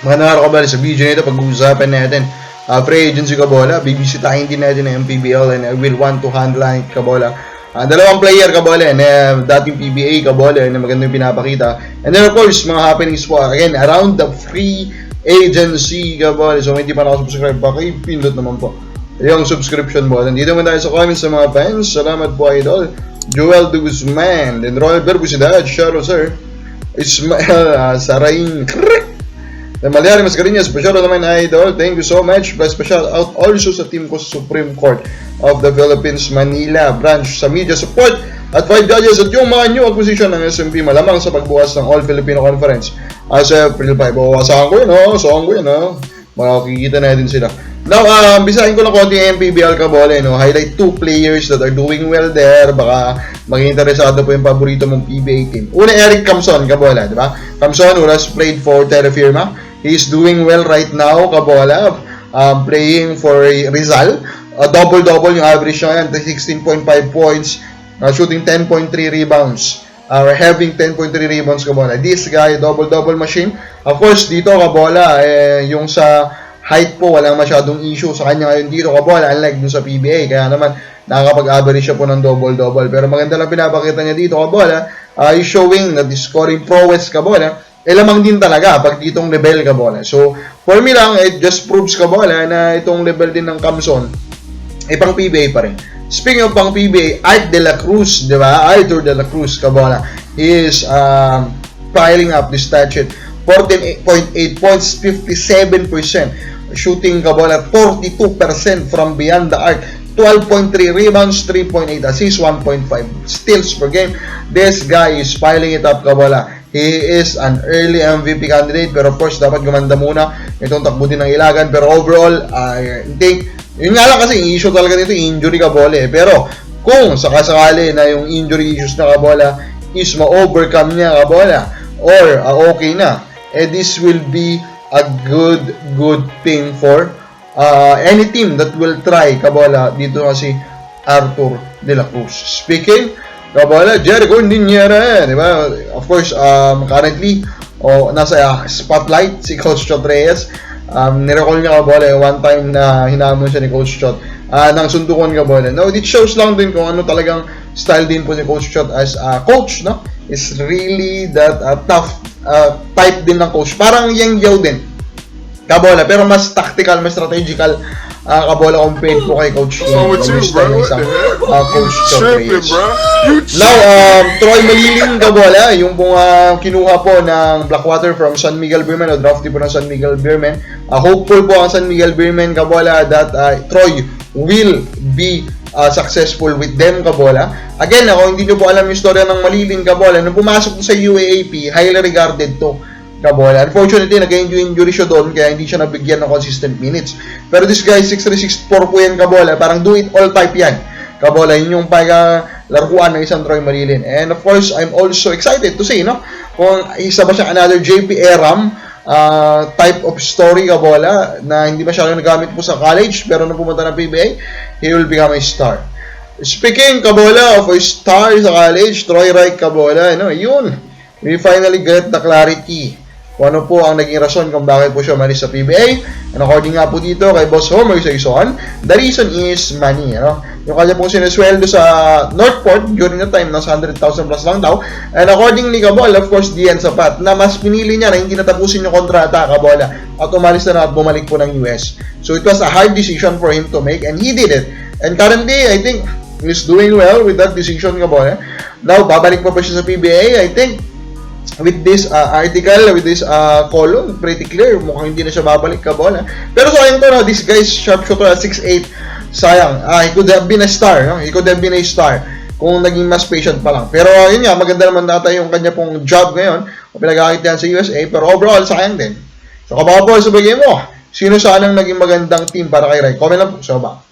Mga araw kabala sa video nito pag-uusapan natin uh, free agency kabola. Bibisitahin din natin ang PBL and I will want to handle it kabola. Uh, dalawang player kabola na dating PBA kabola na magandang pinapakita. And then of course, mga happenings po again around the free agency kabola. So hindi pa nakasubscribe pa kayo, pindot naman po yung subscription button. Dito mo tayo sa comments sa mga fans. Salamat po idol. Joel De Guzman, then Royal Berbusidad, out sir. Ismael uh, Sarain, Then Malyari Mascarinhas, special naman idol. Thank you so much. Plus special out also sa team ko sa Supreme Court of the Philippines Manila branch sa media support at 5 judges at yung mga new acquisition ng SMP malamang sa pagbukas ng All Filipino Conference as April 5. O, asahan ko yun, oh. Asahan ko yun, oh. Makikita natin sila. Now, um, bisahin ko lang konti yung MPBL Kabole, no? Highlight two players that are doing well there. Baka maging interesado po yung paborito mong PBA team. Una, Eric Camson, Kabola, di ba? Camson, who has played for Terrafirma. He's doing well right now, Kabola. Um, playing for Rizal. Uh, double-double yung average niya yan. 16.5 points. Uh, shooting 10.3 rebounds. Uh, having 10.3 rebounds, Kabola. This guy, double-double machine. Of course, dito, Kabola, eh, yung sa height po, walang masyadong issue sa kanya ngayon dito kabola, unlike dun sa PBA. Kaya naman, nakakapag-average siya po ng double-double. Pero maganda lang pinapakita niya dito kabola, uh, is showing that the scoring prowess kabola, eh lamang din talaga pag ditong level kabola. So, for me lang, it just proves kabola na itong level din ng Camson, eh pang PBA pa rin. Speaking of pang PBA, Art De La Cruz, di ba? Arthur De La Cruz, kabola, is um, piling up the stat sheet. 14.8 points, 57%. Shooting kabola, 42% from beyond the arc. 12.3 rebounds, 3.8 assists, 1.5 steals per game. This guy is piling it up, kabola. He is an early MVP candidate, pero of course, dapat gumanda muna itong takbo din ng ilagan. Pero overall, I think, yun nga lang kasi, issue talaga nito, injury kabola eh. Pero, kung sakasakali na yung injury issues na kabola is ma-overcome niya kabola, or uh, okay na, eh this will be a good, good thing for uh, any team that will try kabola dito nga si Arthur De La Cruz. Speaking, kabola, Jericho Niñera, di ba? Of course, um, currently, oh, nasa uh, spotlight si Coach Chot Reyes. Um, nirecall niya kabola, one time na hinamon siya ni Coach Chot uh, ng sundukan kabola. Now, it shows lang din kung ano talagang style din po ni Coach Chot as a coach, no? Is really that uh, tough uh, type din ng coach. Parang Yang Yao din. Kabola, pero mas tactical, mas strategical uh, kabola compared po kay Coach What's wrong with you, bro? What the heck? uh, Coach tripping, bro. You Now, um, Troy Maliling Gabola, yung pong uh, kinuha po ng Blackwater from San Miguel Beerman, o draftee po ng San Miguel Beerman. Uh, hopeful po ang San Miguel Beerman Gabola that uh, Troy will be uh, successful with them Gabola. Again, ako hindi nyo po alam yung storya ng Maliling Gabola. Nung pumasok po sa UAAP, highly regarded to Gabola. Unfortunately, nag-injury siya doon kaya hindi siya nabigyan ng consistent minutes. Pero this guy, 6'3", 6'4 po yan Gabola. Parang do it all type yan. Kabola, yun yung pag laruan ng isang Troy Marilin. And of course, I'm also excited to see, no? Kung isa ba siyang another JP Eram uh, type of story, Kabola, na hindi masyadong nagamit po sa college, pero nung pumunta ng PBA, he will become a star. Speaking, Kabola, of a star sa college, Troy Wright, Kabola, no, yun. We finally get the clarity kung ano po ang naging rason kung bakit po siya umalis sa PBA. And according nga po dito kay Boss Homer Saison, the reason is money. Ano? Yung kanya pong sinesweldo sa Northport during the time, nasa 100,000 plus lang daw. And accordingly, Kabol, of course, diyan sapat na mas pinili niya na hindi natapusin yung kontrata, Kabola, at umalis na na at bumalik po ng US. So it was a hard decision for him to make and he did it. And currently, I think, he's doing well with that decision, Kabola. Now, babalik pa pa siya sa PBA. I think, with this uh, article, with this uh, column, pretty clear, mukhang hindi na siya babalik ka bola. Pero sa akin to, no, this guy is sharpshooter at 6'8", sayang, ah, he could have been a star, no? he could have been a star kung naging mas patient pa lang. Pero uh, yun nga, maganda naman data yung kanya pong job ngayon, yan sa USA, pero overall, sayang din. So, kababol sa bagay mo, sino sanang naging magandang team para kay Ray? Comment lang po sa baba.